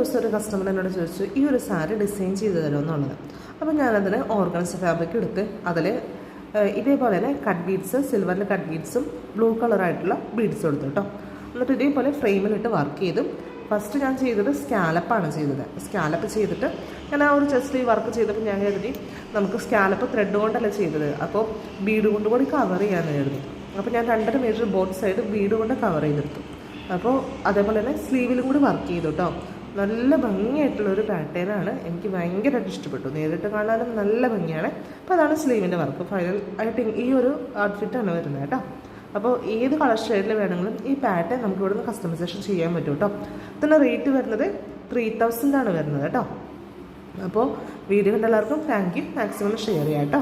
ദിവസം ഒരു കസ്റ്റമർ എന്നോട് ചോദിച്ചു ഈ ഒരു സാരി ഡിസൈൻ ചെയ്ത് തരുമെന്നുള്ളത് അപ്പോൾ ഞാനതിന് ഓർഗൻസ് ഫാബ്രിക് എടുത്ത് അതിൽ ഇതേപോലെ തന്നെ കട്ട് ബീഡ്സ് സിൽവറിൽ കട്ട് ബീഡ്സും ബ്ലൂ കളറായിട്ടുള്ള ബീഡ്സും എടുത്തു കേട്ടോ എന്നിട്ട് ഇതേപോലെ ഫ്രെയിമിലിട്ട് വർക്ക് ചെയ്തു. ഫസ്റ്റ് ഞാൻ ചെയ്തത് സ്കാലപ്പാണ് ചെയ്തത്. സ്കാലപ്പ് ചെയ്തിട്ട് ഞാൻ ആ ഒരു ചെസ്റ്റ് ഈ വർക്ക് ചെയ്തപ്പോൾ ഞാൻ കരുതി നമുക്ക് സ്കാലപ്പ് ത്രെഡ് കൊണ്ടല്ല ചെയ്തത്? അപ്പോൾ ബീഡ് കൊണ്ട് കൂടി കവർ ചെയ്യാൻ കരുതി. അപ്പോൾ ഞാൻ രണ്ടര മീറ്റർ ബോട്ട് സൈഡ് ബീഡ് കൊണ്ട് കവർ ചെയ്തെടുത്തു. അപ്പോൾ അതേപോലെ തന്നെ സ്ലീവിലും കൂടി വർക്ക് ചെയ്തു കേട്ടോ നല്ല ഭംഗിയായിട്ടുള്ള ഒരു പാറ്റേണാണ്. എനിക്ക് ഭയങ്കരമായിട്ട് ഇഷ്ടപ്പെട്ടു. നേരിട്ട് കാണാനും നല്ല ഭംഗിയാണ്. അപ്പോൾ അതാണ് സ്ലീവിന്റെ വർക്ക്. ഫൈനൽ ആയിട്ട് ഈ ഒരു ഔട്ട്ഫിറ്റാണ് വരുന്നത് കേട്ടോ. അപ്പോൾ ഏത് കളർ ഷെയ്ഡിൽ വേണമെങ്കിലും ഈ പാറ്റേൺ നമുക്ക് ഇവിടുന്ന് കസ്റ്റമൈസേഷൻ ചെയ്യാൻ പറ്റും കേട്ടോ. ഇതിന്റെ റേറ്റ് വരുന്നത് ത്രീ തൗസൻഡാണ് വരുന്നത് കേട്ടോ. അപ്പോൾ വീഡിയോ കണ്ട എല്ലാവർക്കും താങ്ക് യു മാക്സിമം ഷെയർ ചെയ്യാം കേട്ടോ.